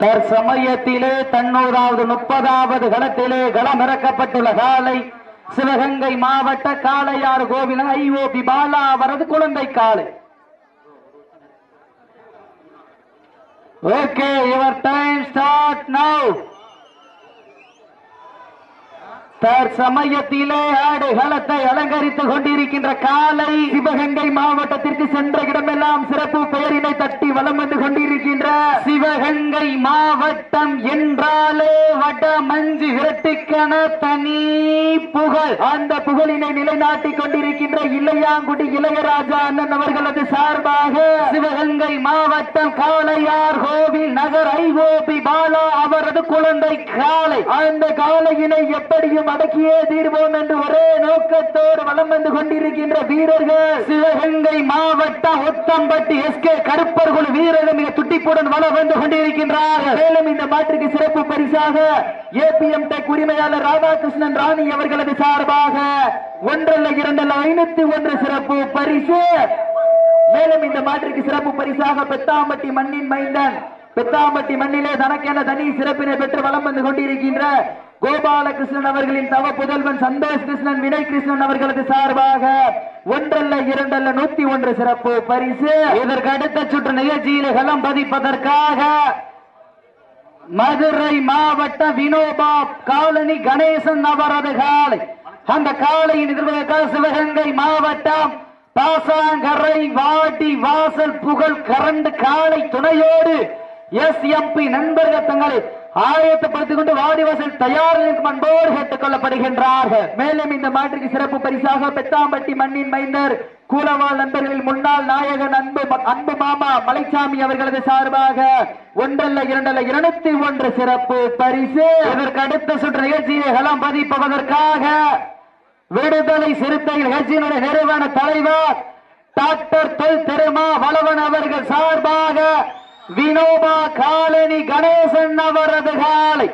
தற்சமயத்திலே தன்னூறாவது முப்பதாவது களத்திலே களமிறக்கப்பட்டுள்ள காலை சிவகங்கை மாவட்ட காளையார் கோவில் ஐஓபி பாலா அவரது குழந்தை காலை okay your time start now தற்சமயத்திலே ஆடுகளத்தை அலங்கரித்துக் கொண்டிருக்கின்ற காலை சிவகங்கை மாவட்டத்திற்கு சென்ற இடமெல்லாம் சிறப்பு பெயரினை தட்டி வலம் வந்து கொண்டிருக்கின்ற சிவகங்கை மாவட்டம் என்றாலே வட மஞ்சு விரட்டுக்கென தனி புகழ். அந்த புகழினை நிலைநாட்டிக் கொண்டிருக்கின்ற இளையாங்குடி இளையராஜா அண்ணன் அவர்களது சார்பாக சிவகங்கை மாவட்டம் காளையார் கோவில் நகர் ஐஓபி பாலா அவரது குழந்தை காலை அந்த காலையினை எப்படியும் அடக்கியே தீர்வோம் என்று ஒரே நோக்கத்தோடு வளம் வந்து கொண்டிருக்கின்ற வீரர்கள். சிவகங்கை மாவட்டம் ஒத்தம்பட்டி எஸ் கே கருப்பர் குழு வீரர்கள் மிக துட்டிப்புடன் வளம் வந்து கொண்டிருக்கின்றார்கள். மேலும் இந்த மாற்றுக்கு சிறப்பு பரிசாக ஏபிஎம் டெக் உரிமையாளர் ராதாகிருஷ்ணன் ராணி அவர்களது சார்பாக ஒன்றல்ல இரண்டல்ல ஐநூத்தி ஒன்று சிறப்பு பரிசு. மேலும் இந்த மாற்றுக்கு சிறப்பு பரிசாக பெத்தாம்பட்டி மண்ணின் மைந்தன். பெத்தாம்பட்டி மண்ணிலே தனக்கென தனி சிறப்பினை பெற்று வளம் வந்து கொண்டிருக்கின்ற கோபாலகிருஷ்ணன் அவர்களின் தவ புதல்வன் சந்தோஷ் கிருஷ்ணன் வினய் கிருஷ்ணன் அவர்களது சார்பாக ஒன்றல்ல இரண்டல்ல நூத்தி ஒன்று சிறப்பு பரிசு. இதற்கு அடுத்த சுற்று நிகழ்ச்சியில் களம் பதிப்பதற்காக மதுரை மாவட்ட வினோபா காலனி கணேசன் அவரது காலை. அந்த காலையின் எதிர்வதற்காக சிவகங்கை மாவட்டம் பாசாங்கரை வாடி வாசல் புகழ் கரண்டு காலை துணையோடு எஸ் எம்பி நண்பர்கள் தங்களை ஆயத்தப்படுத்திக் கொண்டு வாடிவாசல் தயார் நிற்கும் அன்போடு கேட்டுக் கொள்ளப்படுகின்றார்கள். மேலும் இந்த மாற்றுக்கு சிறப்பு பரிசாக பெத்தாம்பட்டி மண்ணின் மைந்தர் கூலவாள் நண்பர்களில் முன்னாள் நாயகன் அன்பு அன்பு மாமா மலைச்சாமி அவர்களது சார்பாக ஒன்றல்ல இரண்டல்ல இருநூத்தி ஒன்று சிறப்பு பரிசு. இதற்கு அடுத்த சுற்று நிகழ்ச்சியை களம் பதிப்பதற்காக விடுதலை சிறுத்தைகள் நிகழ்ச்சியினுடைய நிறுவன தலைவர் டாக்டர் தொல் திருமா வளவன் அவர்கள் சார்பாக வினோபா காலனி கணேசன் அவரது காலை.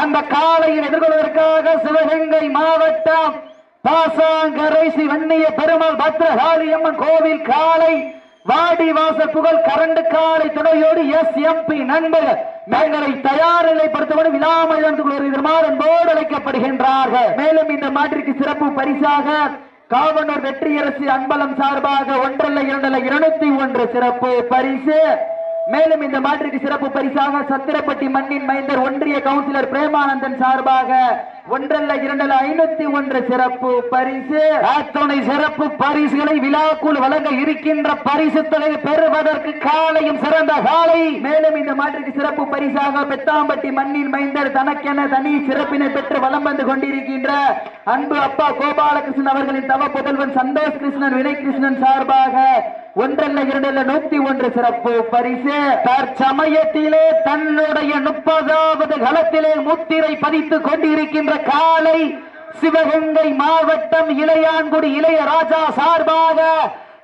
அந்த காலையில் எதிர்கொள்வதற்காக சிவகங்கை மாவட்டம் பாசாங்கரை ஸ்ரீ வன்னிய பெருமாள் பத்ரகாளி அம்மன் கோவில் காலை. வாடி வாச புகழ் கரண்டு காலை துணையோடு எஸ் எம்பி நண்பர்கள். மேங்களை தயார் நிலைப்படுத்தப்படும் விழாமையாளர் அன்போடு அழைக்கப்படுகின்றார்கள். மேலும் இந்த மாற்றிற்கு சிறப்பு பரிசாக காவனூர் வெற்றியரசு அன்பலம் சார்பாக ஒன்றல்ல இரண்டல்ல இருநூத்தி ஒன்று சிறப்பு பரிசு. மேலும் இந்த மாற்றுக்கு சிறப்பு பரிசாக சத்திரப்பட்டி மண்ணின் மைந்தர் ஒன்றிய கவுன்சிலர் பிரேமானந்தன் சார்பாக ஒன்றல்ல இரண்டல்ல ஐநூத்தி ஒன்று சிறப்பு பரிசு. அத்துணை சிறப்பு பரிசுகளை விழாக்குள் வழங்க இருக்கின்ற பரிசு தொகை பெறுவதற்கு காலையும் சிறந்த காலை. மேலும் இந்த மாற்றுக்கு சிறப்பு பரிசாக பெத்தாம்பட்டி மண்ணின் மைந்தர் தனக்கென தனி சிறப்பினை பெற்று வலம் வந்து கொண்டிருக்கின்ற அன்பு அப்பா கோபாலகிருஷ்ணன் அவர்களின் தவ புதல்வன் சந்தோஷ் கிருஷ்ணன் வினய் கிருஷ்ணன் சார்பாக ஒன்றல்ல இரண்டல்ல நூத்தி ஒன்று சிறப்பு பரிசு. தற்சமயத்திலே தன்னுடைய முப்பதாவது களத்திலே முத்திரை பதித்துக் கொண்டிருக்கின்ற காலை சிவகங்கை மாவட்டம் இளையான்குடி இளையராஜா சார்பாக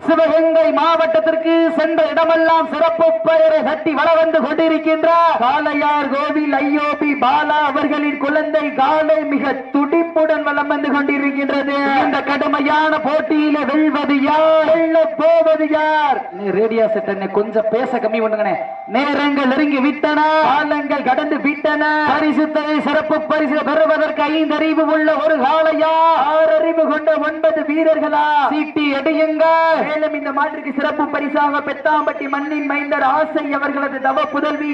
சிவகங்கை மாவட்டத்திற்கு சென்ற இடமெல்லாம் சிறப்பு பெயரை கட்டி வள வந்து கொண்டிருக்கின்றார் காளையார் கோவில் ஐயோபி பாலா அவர்களின் குழந்தை காலை மிக துடிப்புடன் வளம் வந்து கொண்டிருக்கின்றது. இந்த கடுமையான போட்டியில வெல்வது யார்? வெல்ல போவது யார்? நீ ரேடியோ செட் என்ன கொஞ்சம் பேச கம்மி பண்ணுங்கண்ணே. நேரங்கள் நெருங்கி விட்டன. காலங்கள் கடந்து விட்டன. பரிசு சிறப்பு பரிசு பெறுவதற்கு ஐந்து அறிவு உள்ள ஒரு காளையா? ஆறு அறிவு கொண்ட ஒன்பது வீரர்களா? சீட்டி அடியுங்கள். மேலும் இந்த மாற்றுக்கு சிறப்பு பரிசாக பெத்தாம்பட்டி மண்ணின் மைந்தர் ஆசை அவர்களது தவ புதல்வி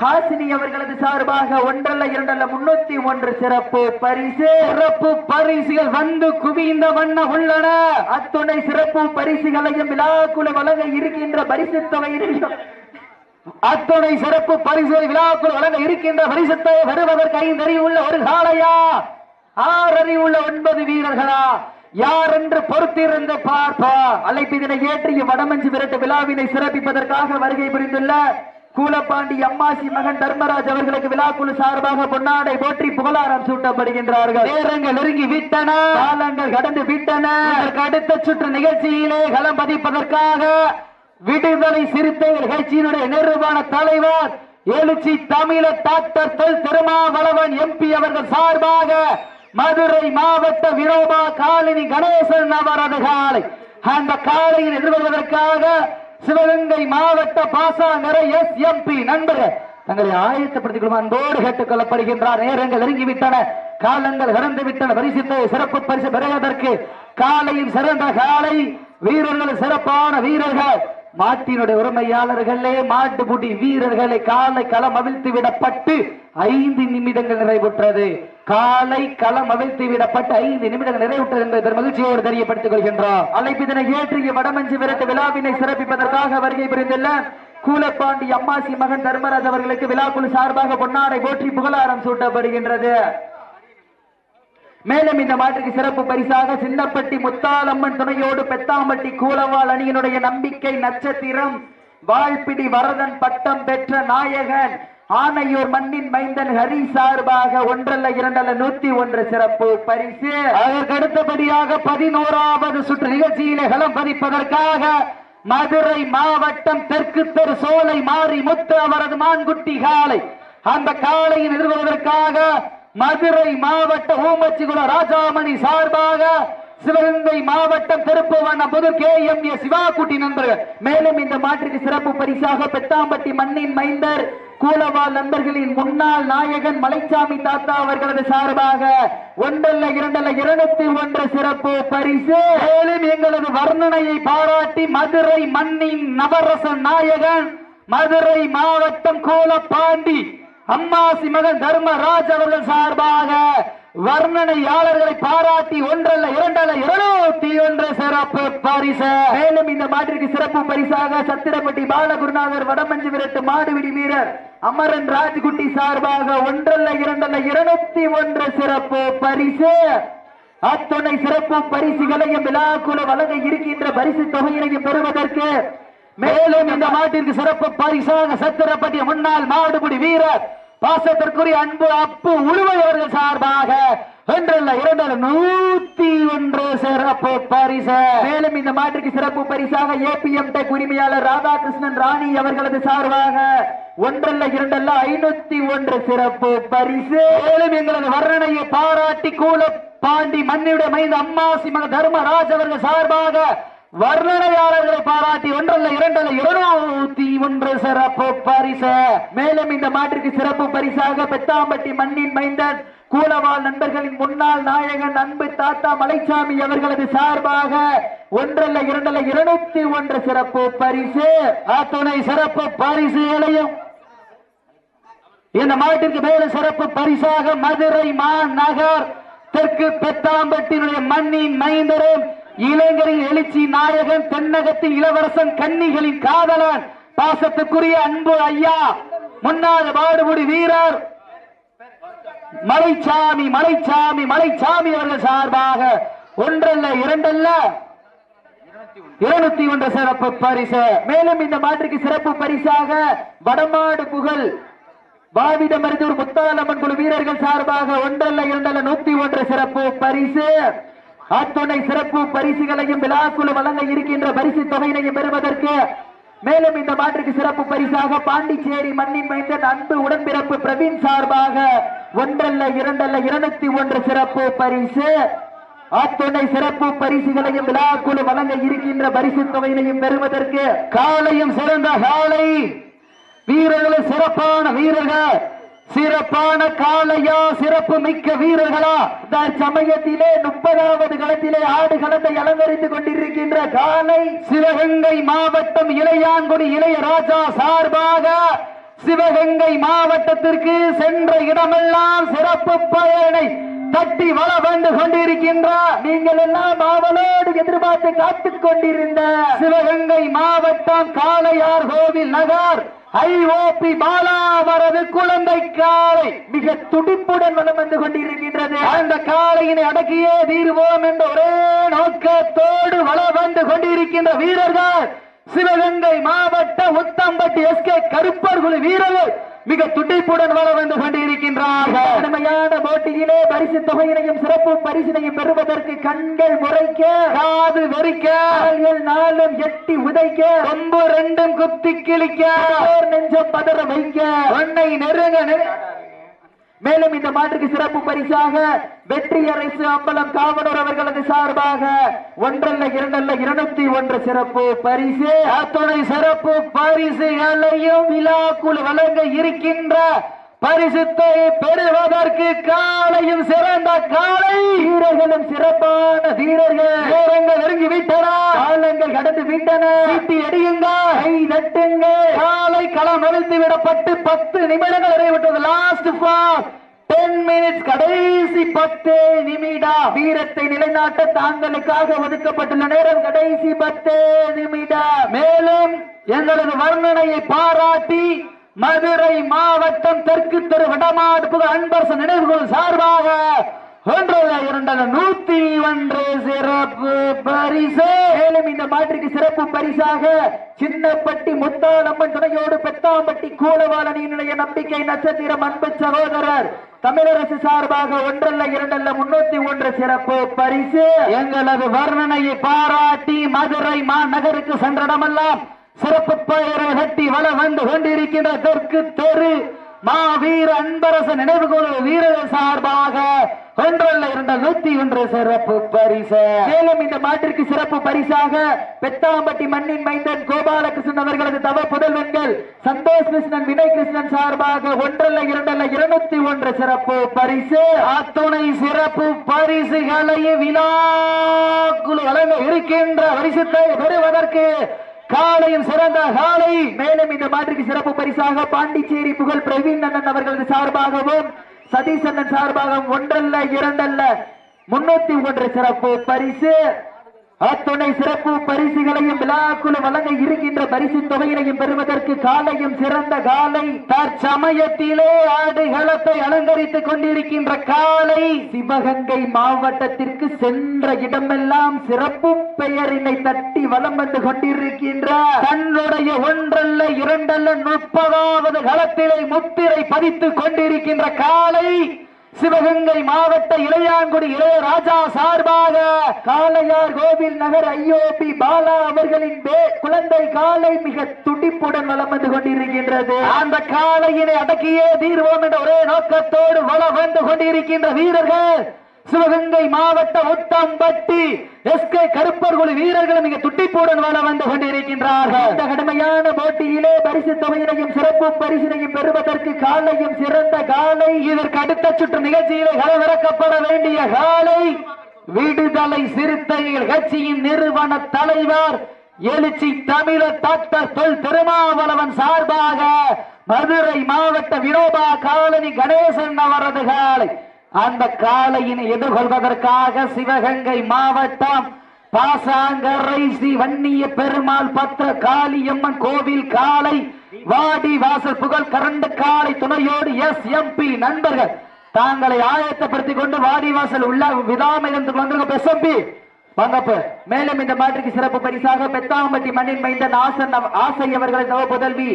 ஹாசினி அவர்களது சார்பாக ஒன்றல்ல இரண்டல்ல முன்னூத்தி ஒன்று சிறப்பு பரிசு. சிறப்பு பரிசுகள் வந்து குவிந்த வண்ண உள்ளன. அத்துணை சிறப்பு பரிசுகளையும் விழாக்குழு வழங்க இருக்கின்ற பரிசு தொகை அத்துணை சிறப்பு பரிசு விழாக்குள் வழங்க இருக்கின்ற பரிசத்தை வருவதற்கு ஐந்து அறிவுள்ள ஒரு காளையா ஆறு அறிவுள்ள ஒன்பது வீரர்களா? யார் என்று பொறுத்திருந்து பார்ப்பா அழைப்பிதனை ஏற்றிய வடமஞ்சு விரட்டு விழாவினை சிறப்பிப்பதற்காக வருகை புரிந்துள்ள கூலப்பாண்டி அம்மாசி மகன் தர்மராஜ் அவர்களுக்கு விழாக்குழு சார்பாக பொன்னாடை போற்றி புகழாரம் சூட்டப்படுகின்றார்கள். நேரங்கள் நெருங்கி விட்டன. காலங்கள் கடந்து விட்டன. அடுத்த சுற்று நிகழ்ச்சியிலே களம் பதிப்பதற்காக விடுதலை சிறுத்தைகள் கட்சியினுடைய நிறுவன தலைவர் எழுச்சி தமிழ டாக்டர் தொல் திருமாவளவன் எம்பி அவர்கள் சார்பாக மதுரை மாவட்ட வினோபா காலினி கணேசன் அவரது காலை. அந்த காலையில் எதிர்கொள்வதற்காக சிவகங்கை மாவட்ட பாசாங்கரை எஸ் எம்பி நண்பர்கள் தங்களை ஆயத்தப்படுத்திக் கொள்ளும் அன்போடு கேட்டுக் கொள்ளப்படுகின்றார் நேரங்கள் நெருங்கிவிட்டன. காலங்கள் கடந்து விட்டன பரிசித்த சிறப்பு பரிசு பெறுவதற்கு காலையின் சிறந்த காலை. வீரர்கள் சிறப்பான வீரர்கள். மாட்டினுடைய உரிமையாளர்களே மாட்டுப்புடி வீரர்களை காலை களம் அவிழ்த்து விடப்பட்டு ஐந்து நிமிடங்கள் நிறைவுற்றது. காலை களம் அவிழ்த்து விடப்பட்டு ஐந்து நிமிடங்கள் நிறைவுற்றது என்பதை மகிழ்ச்சியோடு தெரியப்படுத்திக் அழைப்பு அழைப்பிதனை ஏற்றிய வடமஞ்சி விரட்டு விழாவினை சிறப்பிப்பதற்காக வருகை புரிந்துள்ள கூலப்பாண்டி அம்மாசி மகன் தர்மராஜ் அவர்களுக்கு விழாக்குழு சார்பாக பொன்னாரை போற்றி புகழாரம் சூட்டப்படுகின்றது. மேலும் இந்த மாற்றுக்கு சிறப்பு பரிசாக சின்னப்பட்டி முத்தாலம்மன் துணையோடு பெத்தாம்பட்டி கூலவாள் அணியினுடைய நம்பிக்கை நட்சத்திரம். வாழ்பிடி வரதன் பட்டம் பெற்ற நாயகன். ஆனையூர் மண்ணின் மைந்தன் ஹரி சார்பாக ஒன்றல்ல இரண்டல்ல நூத்தி ஒன்று சிறப்பு பரிசு. அதற்கு அடுத்தபடியாக பதினோராவது சுற்று நிகழ்ச்சியிலே களம் பதிப்பதற்காக மதுரை மாவட்டம் தெற்கு தெரு சோலை மாறி முத்து அவரது மான்குட்டி காலை அந்த காலையில் நிறுவுவதற்காக மதுரை மாவட்ட ஊமச்சிகுள ராஜாமணி சார்பாக சிவகங்கை மாவட்டம் திருப்புவன புது கே எம் ஏ சிவாக்குட்டி நண்பர்கள். மேலும் இந்த மாற்றுக்கு சிறப்பு பரிசாக பெத்தாம்பட்டி மண்ணின் மைந்தர் கூலவால் நண்பர்களின் முன்னாள் நாயகன் மலைச்சாமி தாத்தா அவர்களது சார்பாக ஒன்றல்ல இரண்டல்ல இருநூத்தி ஒன்று சிறப்பு பரிசு. மேலும் எங்களது வர்ணனையை பாராட்டி மதுரை மண்ணின் நவரச நாயகன் மதுரை மாவட்டம் கோலப்பாண்டி அம்மாசி மகன் தர்மராஜ் அவர்கள் சார்பாக வர்ணனையாளர்களை பாராட்டி ஒன்றல்ல இரண்டல்ல இருநூத்தி ஒன்று சிறப்பு பரிசு. மேலும் இந்த மாட்டிற்கு சிறப்பு பரிசாக சத்திரப்பட்டி பாலகுருநாதர் வடமஞ்சு விரட்டு மாடுவிடி வீரர் அமரன் ராஜ்குட்டி சார்பாக ஒன்றல்ல இரண்டல்ல இருநூத்தி ஒன்று சிறப்பு பரிசு. அத்துணை சிறப்பு பரிசுகளையும் விழாக்குழு வழங்க இருக்கின்ற பரிசு தொகையினையும் பெறுவதற்கு மேலும் இந்த மாட்டிற்கு சிறப்பு பரிசாக சத்திரப்பட்டி முன்னாள் மாடுபிடி வீரர் பாசத்திற்குரிய அன்பு அப்பு உழுவை அவர்கள் சார்பாக ஒன்றல்ல இரண்டல்ல நூத்தி ஒன்று சிறப்பு பரிசு. மேலும் இந்த மாற்றுக்கு சிறப்பு பரிசாக ஏபிஎம் டெக் உரிமையாளர் ராதாகிருஷ்ணன் ராணி அவர்களது சார்பாக ஒன்றல்ல இரண்டல்ல ஐநூத்தி ஒன்று சிறப்பு பரிசு. மேலும் எங்களது வர்ணனையை பாராட்டி கூல பாண்டி மண்ணியுடைய மைந்த அம்மாசி மக தர்மராஜ் அவர்கள் சார்பாக வர்ணனையாளர்களை பாராட்டி ஒன்றல்ல இரண்டல்ல இருநூத்தி ஒன்று சிறப்பு பரிசு. மேலும் இந்த மாட்டிற்கு சிறப்பு பரிசாக பெத்தாம்பட்டி மண்ணின் மைந்தன் கூலவாள் நண்பர்களின் முன்னாள் நாயகன் அன்பு தாத்தா மலைச்சாமி அவர்களது சார்பாக ஒன்றல்ல இரண்டல்ல இருநூத்தி ஒன்று சிறப்பு பரிசு. அத்துணை சிறப்பு பரிசு இளையும் இந்த மாட்டிற்கு மேலும் சிறப்பு பரிசாக மதுரை மாநகர் தெற்கு பெத்தாம்பட்டினுடைய மண்ணின் மைந்தரும் இளைஞரின் எழுச்சி நாயகன் தென்னகத்தின் இளவரசன் கன்னிகளின் காதலன். பாசத்துக்குரிய அன்பு ஐயா முன்னாள் பாடுபுடி வீரர் மலைச்சாமி மலைச்சாமி மலைச்சாமி அவர்கள் சார்பாக ஒன்றல்ல இரண்டல்ல. இருநூத்தி ஒன்று சிறப்பு பரிசு. மேலும் இந்த மாற்றுக்கு சிறப்பு பரிசாக வடமாடு புகழ் பாவிட மருதூர் முத்தாலம்மன் குழு வீரர்கள் சார்பாக ஒன்றல்ல இரண்டல்ல நூத்தி ஒன்று சிறப்பு பரிசு. அத்துணை சிறப்பு பரிசுகளையும் விழாக்குழு வழங்க இருக்கின்ற பரிசு தொகையினையும் பெறுவதற்கு மேலும் இந்த மாற்றுக்கு சிறப்பு பரிசாக பாண்டிச்சேரி மண்ணின் மைந்தன் அன்பு உடன்பிறப்பு பிரவீன் சார்பாக ஒன்றல்ல இரண்டல்ல இருநூத்தி ஒன்று சிறப்பு பரிசு. அத்துணை சிறப்பு பரிசுகளையும் விழாக்குழு வழங்க இருக்கின்ற பரிசு தொகையினையும் பெறுவதற்கு காலையும் சிறந்த காலை. வீரர்களும் சிறப்பான வீரர்கள். சிறப்பான காளையா சிறப்பு மிக்க வீரர்களா சமயத்திலே முப்பதாவது களத்திலே ஆடு களத்தை அலங்கரித்துக் கொண்டிருக்கின்ற காலை சிவகங்கை மாவட்டம் இளையாங்குடி இளையராஜா சார்பாக சிவகங்கை மாவட்டத்திற்கு சென்ற இடமெல்லாம் சிறப்பு பயனை தட்டி வள வந்து கொண்டிருக்கின்றார் நீங்கள் எல்லாம் ஆவலோடு எதிர்பார்த்து காத்துக் கொண்டிருந்த சிவகங்கை மாவட்டம் காளையார் கோவில் நகர். ஐஓபி பாலாவரது குழந்தை காலை மிக துடிப்புடன் வளம் வந்து கொண்டிருக்கின்றது. அந்த காலையினை அடக்கியே தீர்வோம் என்ற ஒரே நோக்கத்தோடு வள வந்து கொண்டிருக்கின்ற வீரர்கள் சிவகங்கை மாவட்ட உத்தம்பட்டி எஸ் கே கருப்பர் குழு வீரர்கள் மிக துடிப்புடன் வள வந்து கொண்டிருக்கின்றார்கள். கடுமையான போட்டியிலே பரிசு தொகையினையும் சிறப்பு பரிசினையும் பெறுவதற்கு கண்கள் முறைக்க காது வெறிக்க நாளும் எட்டி உதைக்க கொம்பு ரெண்டும் குத்தி கிழிக்க நெஞ்சம் பதற வைக்க. உன்னை நெருங்க நெரு- மேலும் இந்த மாற்றுக்கு சிறப்பு பரிசாக வெற்றி அரசு அம்பலம் காவலூர் அவர்களது சார்பாக ஒன்றல்ல இரண்டல்ல இருநூத்தி ஒன்று சிறப்பு பரிசு. அத்துணை சிறப்பு பரிசுகளையும் விழாக்குள் வழங்க இருக்கின்ற பரிசுத்தை பெறுவதற்கு காலையும் சிறந்த காலை. வீரர்களும் சிறப்பான வீரர்கள். நெருங்கி விட்டனர் கடந்து விட்டன. சீட்டி கை காலை களம் அவிழ்த்து விடப்பட்டு பத்து நிமிடங்கள் நிறைவேற்றது. லாஸ்ட் ஃபார் டென் மினிட்ஸ் கடைசி பத்து நிமிடம். வீரத்தை நிலைநாட்ட தாங்களுக்காக ஒதுக்கப்பட்டுள்ள நேரம் கடைசி பத்து நிமிடம். மேலும் எங்களது வர்ணனையை பாராட்டி மதுரை மாவட்டம் தெற்கு தெரு வடமாடுப்பு அன்பரசு நினைவுகள் சார்பாக ஒன்றல்ல இரண்டல்ல நூத்தி ஒன்று சிறப்பு பரிசு. மேலும் இந்த மாற்றுக்கு சிறப்பு பரிசாக சின்னப்பட்டி முத்தாலம்மன் துணையோடு பெத்தாம்பட்டி கூலவாளனியினுடைய நம்பிக்கை நட்சத்திரம் அன்பு சகோதரர். தமிழரசு சார்பாக ஒன்றல்ல இரண்டல்ல முன்னூத்தி ஒன்று சிறப்பு பரிசு. எங்களது வர்ணனையை பாராட்டி மதுரை மாநகருக்கு சென்றடமெல்லாம் சிறப்பு பெயரை கட்டி வள வந்து கொண்டிருக்கின்ற தெற்கு தெரு மாவீர அன்பரசு நினைவுகூறு வீரர் சார்பாக ஒன்றல்ல இரண்டு நூத்தி ஒன்று சிறப்பு பரிசு. மேலும் இந்த மாட்டிற்கு சிறப்பு பரிசாக பெத்தாம்பட்டி மண்ணின் மைந்தன் கோபாலகிருஷ்ணன் அவர்களது தவ புதல்வன்கள் சந்தோஷ் கிருஷ்ணன் வினய் கிருஷ்ணன் சார்பாக ஒன்றல்ல இரண்டல்ல இருநூத்தி ஒன்று சிறப்பு பரிசு. அத்துணை சிறப்பு பரிசுகளை விழாக்குழு வழங்க இருக்கின்ற பரிசுத்தை பெறுவதற்கு காலையும் சிறந்த காலை. மேலும் இந்த மாற்றுக்கு சிறப்பு பரிசாக பாண்டிச்சேரி புகழ் பிரவீன் அண்ணன் அவர்களது சார்பாகவும் சதீஷ் சார்பாக ஒன்றல்ல இரண்டல்ல முன்னூத்தி ஒன்று சிறப்பு பரிசு. அத்துணை சிறப்பு பரிசுகளையும் விழாக்குழு வழங்க இருக்கின்ற பரிசு தொகையினையும் பெறுவதற்கு காலையும் சிறந்த காலை தற்சமயத்திலே ஆடுகளத்தை அலங்கரித்துக் கொண்டிருக்கின்ற காலை சிவகங்கை மாவட்டத்திற்கு சென்ற இடமெல்லாம் சிறப்பு பெயரினை தட்டி வலம் வந்து கொண்டிருக்கின்ற தன்னுடைய ஒன்றல்ல இரண்டல்ல முப்பதாவது களத்திலே முத்திரை பதித்துக் கொண்டிருக்கின்ற காலை சிவகங்கை மாவட்ட இளையான்குடி இளையராஜா சார்பாக காளையார் கோவில் நகர் ஐயோபி பாலா அவர்களின் வே- குழந்தை காலை மிக துடிப்புடன் வளம் வந்து கொண்டிருக்கின்றது. அந்த காளையினை அடக்கியே தீர்வோம் என்ற ஒரே நோக்கத்தோடு வளம் வந்து கொண்டிருக்கின்ற வீரர்கள் சிவகங்கை மாவட்ட உத்தம்பட்டி எஸ் கே கருப்பர்குழு வீரர்களும் மிக துட்டிப்புடன் வளம் வந்து கொண்டிருக்கின்றார்கள். இந்த கடுமையான போட்டியிலே பரிசு தொகையினையும் சிறப்பு பரிசினையும் பெறுவதற்கு காலையும் சிறந்த காலை. இதற்கு அடுத்த சுற்று நிகழ்ச்சியிலே கலவிறக்கப்பட வேண்டிய காலை. விடுதலை சிறுத்தைகள் கட்சியின் நிறுவன தலைவர் எழுச்சி தமிழர் டாக்டர் தொல் திருமாவளவன் சார்பாக மதுரை மாவட்ட வினோபா காலனி கணேசன் அவரது காலை. அந்த காளையினை எதிர்கொள்வதற்காக சிவகங்கை மாவட்டம் பாசாங்கரை ஸ்ரீ வன்னிய பெருமாள் பத்திர காளியம்மன் கோவில் காளை வாடி வாசல் புகழ் கரண்டு காளை துணையோடு எஸ் எம்பி நண்பர்கள். தாங்களை ஆயத்தப்படுத்திக் கொண்டு வாடி வாசல் உள்ள விதாமயத்துக்கு வந்திருக்க எஸ்எம்பி வங்கப்பு. மேலும் இந்த மாற்றுக்கு சிறப்பு பரிசாக பெத்தாம்பட்டி மண்ணின் மைந்தன் ஆசன் ஆசை அவர்களது நவ புதல்வி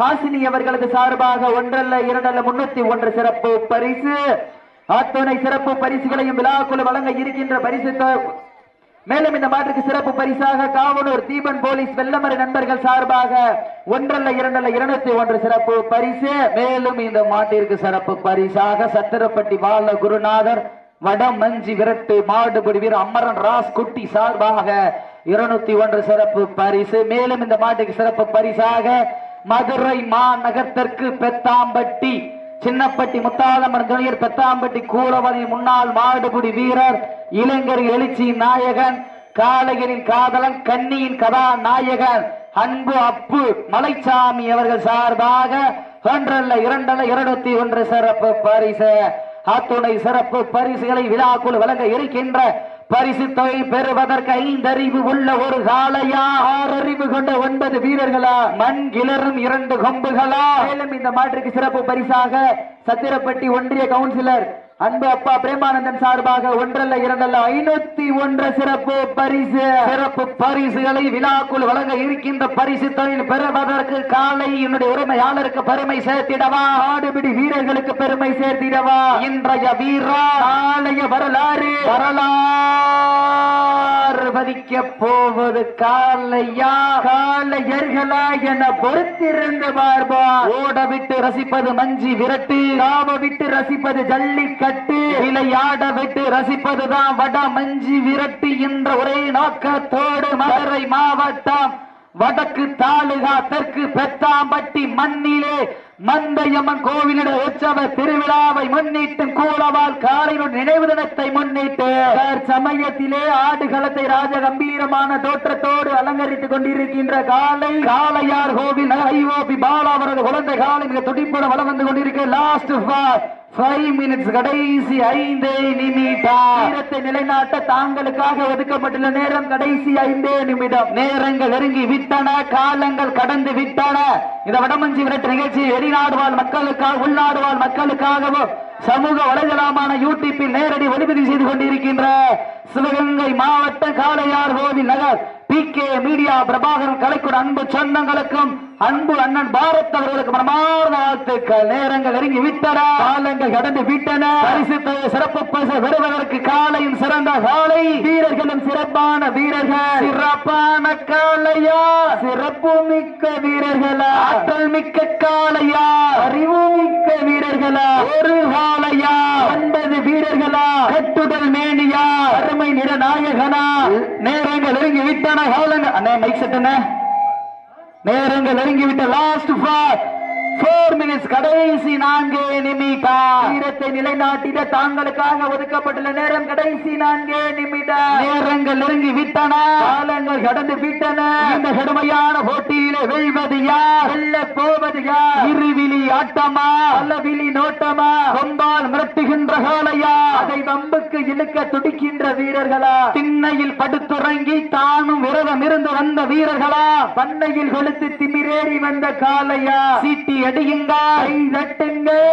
ஹாசினி அவர்களது சார்பாக ஒன்றல்ல இரண்டல்ல முன்னூத்தி ஒன்று சிறப்பு பரிசு. அத்துணை சிறப்பு பரிசுகளையும் விழாக்குழு வழங்க இருக்கின்ற பரிசு மேலும் இந்த மாற்றுக்கு சிறப்பு பரிசாக காவலூர் தீபன் போலீஸ் வெள்ளமறை நண்பர்கள் சார்பாக ஒன்றல்ல இரண்டல்ல இருநூத்தி ஒன்று சிறப்பு பரிசு. மேலும் இந்த மாட்டிற்கு சிறப்பு பரிசாக சத்திரப்பட்டி வாழ குருநாதர் வடம் மஞ்சி விரட்டு மாடுபிடி வீரர் அமரன் ராஸ் குட்டி சார்பாக இருநூத்தி ஒன்று சிறப்பு பரிசு. மேலும் இந்த மாட்டுக்கு சிறப்பு பரிசாக மதுரை மாநகரத்திற்கு பெத்தாம்பட்டி சின்னப்பட்டி முத்தாலம்மன் கணியர் பெத்தாம்பட்டி கூலவதி முன்னாள் மாடுபுடி வீரர் இளைஞர் எழுச்சி நாயகன் காளையரின் காதலன் கன்னியின் கதாநாயகன் அன்பு அப்பு மலைச்சாமி அவர்கள் சார்பாக ஒன்றல்ல இரண்டல்ல இருநூத்தி ஒன்று சிறப்பு பரிசு. அத்துணை சிறப்பு பரிசுகளை விழாக்குள் வழங்க இருக்கின்ற பரிசு தொகை பெறுவதற்கு ஐந்தறிவு உள்ள ஒரு காளையா ஆறறிவு கொண்ட ஒன்பது வீரர்களா? மண் கிளறும் இரண்டு கொம்புகளா? மேலும் இந்த மாற்றுக்கு சிறப்பு பரிசாக சத்திரப்பட்டி ஒன்றிய கவுன்சிலர் அன்பு அப்பா பிரேமானந்தன் சார்பாக ஒன்றல்ல இரண்டல்ல ஐநூத்தி ஒன்று சிறப்பு பரிசு. சிறப்பு பரிசுகளை விழாக்குள் வழங்க இருக்கின்ற பரிசு தொழில் பெறுவதற்கு காலை என்னுடைய உரிமையாளருக்கு பெருமை சேர்த்திடவா? ஆடுபிடி வீரர்களுக்கு பெருமை சேர்த்திடவா? இன்றைய வீரா நாளைய வரலாறு. வரலாறு. பார்வதிக்க போவது காலையா? காலையர்களா என பொறுத்திருந்து பார்ப்பார் ஓட விட்டு ரசிப்பது மஞ்சி விரட்டு காவ விட்டு ரசிப்பது ஜல்லிக்கட்டு விளையாட விட்டு ரசிப்பதுதான் வட மஞ்சி விரட்டு என்ற ஒரே நோக்கத்தோடு மதுரை மாவட்டம் வடக்கு தாலுகா தெற்கு பெத்தாம்பட்டி மண்ணிலே மந்தையம்மன் கோவிலிட உற்சவ திருவிழாவை முன்னிட்டு கூலவால் காலையின் நினைவு தினத்தை முன்னிட்டு சமயத்திலே ஆடுகளத்தை ராஜ கம்பீரமான தோற்றத்தோடு அலங்கரித்துக் கொண்டிருக்கின்ற காலை காளையார் கோவில் ஐஓபி பாலா அவரது குழந்தை காலை மிக துடிப்புடன் வளம் வந்து கொண்டிருக்க லாஸ்ட் ஃபைவ் மினிட்ஸ் கடைசி ஐந்தே நிமிடம். வீரத்தை நிலைநாட்ட தாங்களுக்காக ஒதுக்கப்பட்டுள்ள நேரம் கடைசி ஐந்தே நிமிடம். நேரங்கள் நெருங்கி விட்டன காலங்கள் கடந்து விட்டன. இந்த வடமஞ்சி விரட்டு நிகழ்ச்சி வெளிநாடு வாழ் மக்களுக்காக உள்நாடு வாழ் மக்களுக்காகவும் சமூக வலைதளமான யூடியூப்பில் நேரடி ஒளிபதிவு செய்து கொண்டிருக்கின்ற சிவகங்கை மாவட்ட காளையார் கோவில் நகர் பி கே மீடியா பிரபாகரன் கலைக்குட அன்பு சொந்தங்களுக்கும் அன்பு அண்ணன் பாரத் அவர்களுக்கு மனமார்ந்த வாழ்த்துக்கள். நேரங்கள் நெருங்கி விட்டன. காலங்கள் கடந்து விட்டன. பரிசு தொகை சிறப்பு பரிசு பெறுவதற்கு காலையும் சிறந்த காலை. வீரர்களும் சிறப்பான வீரர்கள். சிறப்பான காளையா? சிறப்பு மிக்க வீரர்களா? ஆற்றல் மிக்க காளையா? அறிவு மிக்க வீரர்களா? ஒரு காளையா? ஒன்பது வீரர்களா? கட்டுதல் மேனியா? அருமை நிற நாயகனா நேரங்கள் நெருங்கி விட்டன. காலங்கள் அண்ணே மைக் செட்டுண்ணே நேரங்கள் நெருங்கிவிட்ட லாஸ்ட் ஃபார் போர் மினிட்ஸ் கடைசி நான்கு நிமிடம். வீரத்தை நிலைநாட்டிட தாங்களுக்காக ஒதுக்கப்பட்டுள்ள நேரம் கடைசி நான்கு நிமிடம். நேரங்கள் நெருங்கி விட்டன. காலங்கள் கடந்து விட்டன. இந்த கடுமையான போட்டியிலே வெல்வது யார்? வெல்ல போவது யார்? இருவிழி ஆட்டமா? அல்லவிழி நோட்டமா? கொம்பால் மிரட்டுகின்ற காலையா அதை வம்புக்கு இழுக்க துடிக்கின்ற வீரர்களா? திண்ணையில் படுத்துறங்கி தானும் விரதம் இருந்து வந்த வீரர்களா? பண்ணையில் கொளுத்து திமிரேறி வந்த காளையா? சீட்டி அடியுங்க கை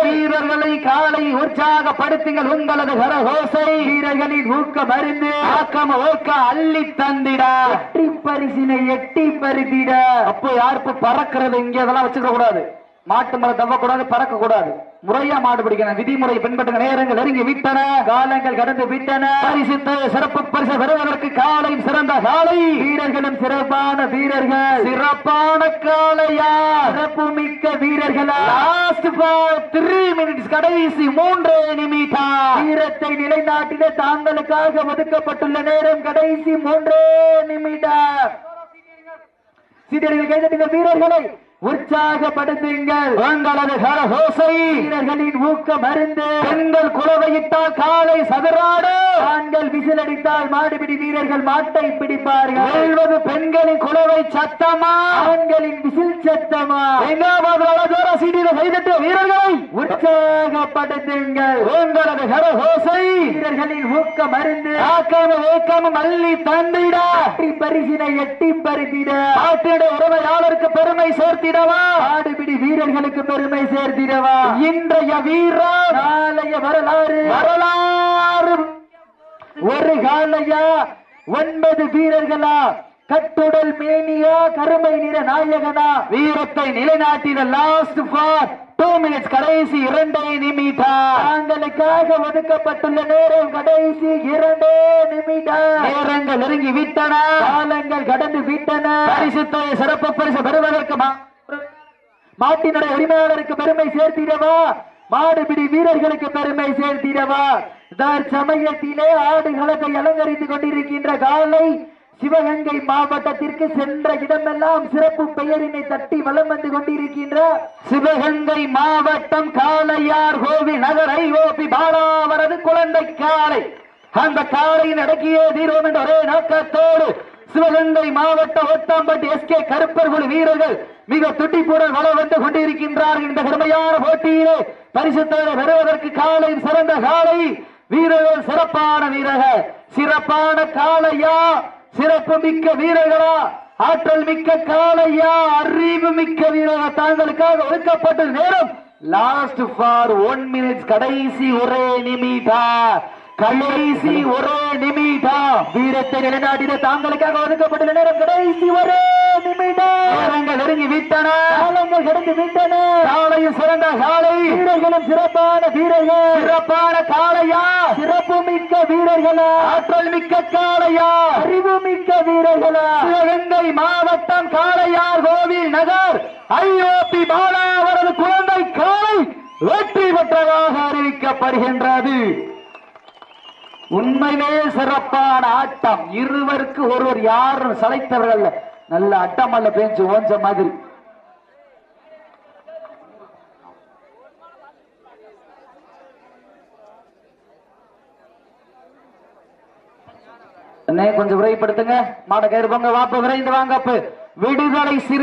வீரர்களை காலை உற்சாகப்படுத்துங்கள். உங்களது கரகோசை வீரர்களின் ஊக்க மருந்து. ஆக்கம ஓக்க அள்ளி தந்திட. வெற்றி பரிசினை எட்டி பருத்திட அப்போ யாருக்கு பறக்கிறது? இங்க இதெல்லாம் வச்சுக்க கூடாது மாட்டு மரம் தவக்கூடாது பறக்க கூடாது முறையா மாடு பிடிக்கணும். விதிமுறை பின்பற்ற நேரங்கள் நெருங்கி விட்டன. காலங்கள் கடந்து விட்டன. பரிசு சிறப்பு பரிசு பெறுவதற்கு காலையும் சிறந்த காலை. வீரர்களும் சிறப்பான வீரர்கள். சிறப்பான காலையா சிறப்பு மிக்க வீரர்களா லாஸ்ட் த்ரீ மினிட்ஸ் கடைசி மூன்று நிமிடம். வீரத்தை நிலைநாட்டிட தாங்களுக்காக ஒதுக்கப்பட்டுள்ள நேரம் கடைசி மூன்றே நிமிடம். சீடர்கள் கைதட்டுங்கள் வீரர்களை உற்சாகப்படுத்துங்கள். உங்களது கரகோசை. வீரர்களின் ஊக்க மருந்து. பெண்கள் குலவையிட்டால் காலை சதுராடு. ஆண்கள் விசிலடித்தால் மாடுபிடி வீரர்கள் மாட்டை பிடிப்பார்கள். பெண்களின் குலவை. சத்தமா? ஆண்களின் விசில் சத்தமா? எங்காவது அழகோர சீடியில கைதட்டு வீரர்களை உற்சாகப்படுத்துங்கள். உங்களது கரகோசை வீரர்களின் ஊக்க மருந்து ஆக்காம வேக்காம மல்லி தந்திட. வெற்றி பரிசினை எட்டி பருத்திட. நாட்டிட உறவையாளருக்கு பெருமை சேர்த்திடவா? ஆடுபிடி வீரர்களுக்கு பெருமை சேர்த்திடவா? இன்றைய வீரா நாளைய வரலாறு. வரலாறு. ஒரு காலையா? ஒன்பது வீரர்களா? கட்டுடல் மேனியா கருமை நிற நாயகனா வீரத்தை நிலைநாட்டின லாஸ்ட் ஃபார் டூ மினிட்ஸ் கடைசி இரண்டே நிமிடம் தாங்களுக்காக ஒதுக்கப்பட்டுள்ள நேரம் கடைசி இரண்டே நிமிடம் நேரங்கள் நெருங்கி விட்டன. காலங்கள் கடந்து விட்டன. பரிசு தொகை சிறப்பு பரிசு பெறுவதற்கு மாட்டினுடைய உரிமையாளருக்கு பெருமை சேர்த்திடவா? மாடுபிடி வீரர்களுக்கு பெருமை சேர்த்திடவா? தற்சமயத்திலே ஆடுகளத்தை அலங்கரித்துக் கொண்டிருக்கின்ற காலை சிவகங்கை மாவட்டத்திற்கு சென்ற இடமெல்லாம் சிறப்பு பெயரினை தட்டி வலம் வந்து கொண்டிருக்கின்ற சிவகங்கை மாவட்டம் காளையார் கோவில் நகர் ஐஓபி பாலாவரது குழந்தை காளை. அந்த காளையின் அடக்கியே தீர்வோம் என்ற ஒரே நோக்கத்தோடு சிவகங்கை மாவட்ட ஒத்தாம்பட்டி எஸ் கே கருப்பர் குழு வீரர்கள் மிக துட்டிப்புடன் வளம் வந்து கொண்டிருக்கின்றார்கள். இந்த கடுமையான போட்டியிலே பரிசுத்தோடு பெறுவதற்கு காலையும் சிறந்த காலை வீரர்கள் சிறப்பான வீரர்கள். சிறப்பான காளையா சிறப்பு மிக்க வீரர்களா ஆற்றல் மிக்க காளையா அறிவு மிக்க வீரர்கள் தாங்களுக்காக ஒதுக்கப்பட்ட நேரம் லாஸ்ட் ஃபார் ஒன் மினிட்ஸ் கடைசி ஒரே நிமிடம் கடைசி ஒரே நிமிடம் வீரத்தை நிலைநாட்டின தாங்களுக்காக ஒதுக்கப்பட்டுள்ள நேரம் கடைசி ஒரே நிமிடம் நெருங்கி விட்டன. காலங்கள் கடந்து விட்டன. காலையும் சிறந்த காலை. வீரர்களும் சிறப்பான வீரர்கள். சிறப்பான காளையா. சிறப்பு மிக்க வீரர்களா. ஆற்றல் மிக்க காளையா. அறிவு மிக்க வீரர்களா. சிவகங்கை மாவட்டம் காளையார் கோவில் நகர். ஐஓபி பாலா அவரது குழந்தை காலை வெற்றி பெற்றதாக அறிவிக்கப்படுகின்றது. உண்மையிலே சிறப்பான ஆட்டம். இருவருக்கு ஒருவர் யாரும் சளைத்தவர்கள். நல்ல அட்டம் அல்ல பேச்சு ஓஞ்ச மாதிரி. கொஞ்சம் விரைப்படுத்துங்க மாட கயிறு பொங்க வாப்பு விரைந்து வாங்கப்பு. விடுதலை சிறு